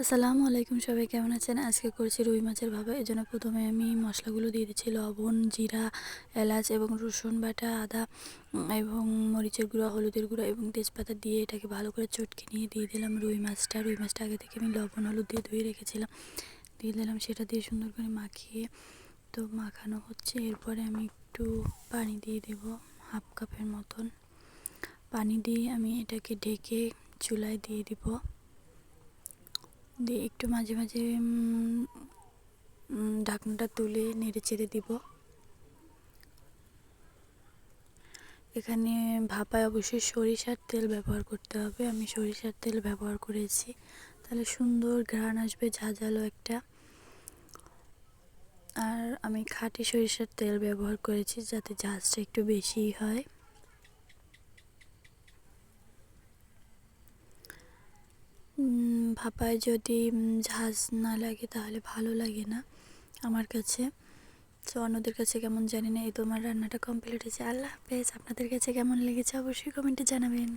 আসসালামু আলাইকুম সবাই, কেমন আছেন? আজকে করছি রুই মাছের ভাপা। এই জন্য প্রথমে আমি মশলাগুলো দিয়ে দিচ্ছি লবণ, জিরা, এলাচ এবং রসুন বাটা, আদা এবং মরিচের গুঁড়া, হলুদের গুঁড়া এবং তেজপাতা দিয়ে এটাকে ভালো করে চটকে নিয়ে দিয়ে দিলাম রুই মাছটা। রুই মাছটা আগে থেকে আমি লবণ, হলুদ দিয়ে ধুয়ে রেখেছিলাম। দিয়ে দিলাম সেটা দিয়ে সুন্দর করে মাখিয়ে তো মাখানো হচ্ছে। এরপরে আমি একটু পানি দিয়ে দেব হাফ কাপের মতন। পানি দিয়ে আমি এটাকে ঢেকে চুলায় দিয়ে দিব। দিয়ে একটু মাঝে মাঝে ঢাকনাটা তুলে নেড়ে চেড়ে দিব। এখানে ভাপায় অবশ্যই সরিষার তেল ব্যবহার করতে হবে। আমি সরিষার তেল ব্যবহার করেছি। তাহলে সুন্দর ঘ্রাণ আসবে, ঝাঁঝালো একটা। আর আমি খাঁটি সরিষার তেল ব্যবহার করেছি যাতে ঝাঁজটা একটু বেশি হয়। ভাপায় যদি ঝাঁজ না লাগে তাহলে ভালো লাগে না আমার কাছে। তো অন্যদের কাছে কেমন জানি না, এই তোমার রান্নাটা কমপ্লিট হয়েছে। আল্লাহ হাফেজ, আপনাদের কাছে কেমন লেগেছে অবশ্যই কমেন্টে জানাবেন।